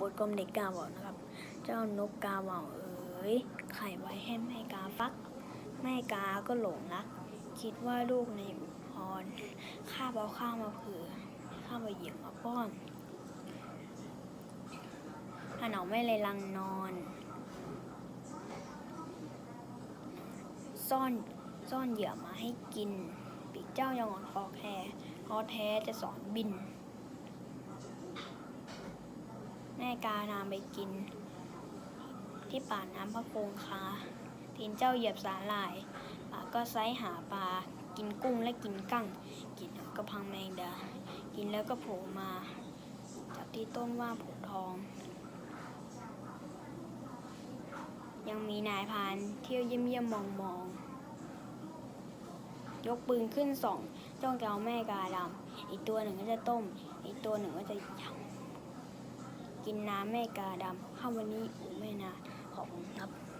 บทกลมเด็กกาบอกนะครับ เจ้านกกาว่าเอ๋ยไข่ไว้ให้แม่กาฟัก แม่กาก็หลงรัก คิดว่าลูกในอุพรข้าเอาข้าวมาเผื่อข้าบเอาเหยียบมาป้อนถ้าหนอไม่เลยลังนอน ซ่อนซ่อนเหยื่อมาให้กิน ปีกเจ้ายังอ่อนคอแคร์คอแท้จะสอนบิน แม่ กานามไปกิน ที่ป่าน้ำพระโคงคาทีนเจ้าเหยียบสาหร่ายปลาก็ไซหาปลา กินกุ้งและกินกั้ง กินกระพังแมงดา กินแล้วก็โผล่มา จากที่ต้นว่าผงทอง ยังมีนายพานเที่ยวเยี่ยมเยี่ยมมองมองยกปืนขึ้นสองจ้องจะเอาแม่กาดำอีกตัวหนึ่งก็จะต้ม อีกตัวหนึ่งก็จะยำ กินน้ำแม่กาดำข้าวันนี้อูแม่นาของครับ